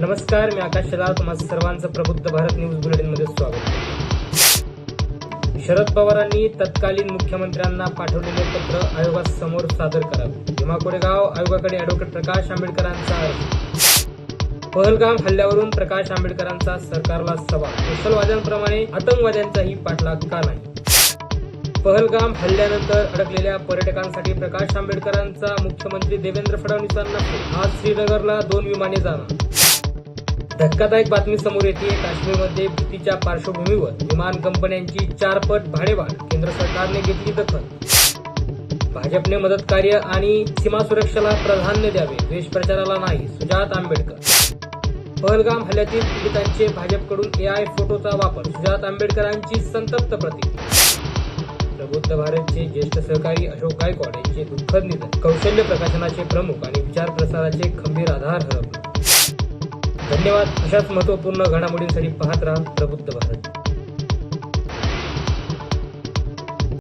नमस्कार मी आकाश शेलार माझं सर्वांचं प्रबुद्ध भारत न्यूज बुलेटिनमध्ये स्वागत. शरद पवारांनी तत्कालीन मुख्यमंत्र्यांना पाठवलेले पत्र आयोगासमोर सादर करावे. भीमा कोरेगाव आयोगाकडे अॅडव्होकेट प्रकाश आंबेडकरांचा अर्ज. पहलगाम हल्ल्यावरून प्रकाश आंबेडकरांचा सरकारला सवाल. नक्षलवाद्यांप्रमाणे आतंकवाद्यांचाही पाठलाग का नाही? पहलगाम हल्ल्यानंतर अडकलेल्या पर्यटकांसाठी प्रकाश आंबेडकरांचा मुख्यमंत्री देवेंद्र फडणवीसांना आज श्रीनगरला दोन विमाने जाणार. धक्कादायक बातमी समोर येते. काश्मीरमध्ये भीतीच्या पार्श्वभूमीवर विमान कंपन्यांची चारपट भाडेवाढ केंद्र सरकारने घेतली दखल. भाजपने मदत कार्य आणि सीमा सुरक्षेला प्राधान्य द्यावे द्वेष प्रचाराला नाही सुजात आंबेडकर. पहलगाम हल्ल्यातील पीडितांचे भाजपकडून एआय फोटोचा वापर सुजात आंबेडकरांची संतप्त प्रतिक्रिया. प्रबुद्ध भारतचे ज्येष्ठ सहकारी अशोक गायकवाड यांचे दुःखद निधन कौशल्य प्रकाशनाचे प्रमुख आणि विचार प्रसाराचे खंबीर आधार हरपले. धन्यवाद. अशाच महत्त्वपूर्ण घडामोडींसाठी पाहत राहा प्रबुद्ध भारत.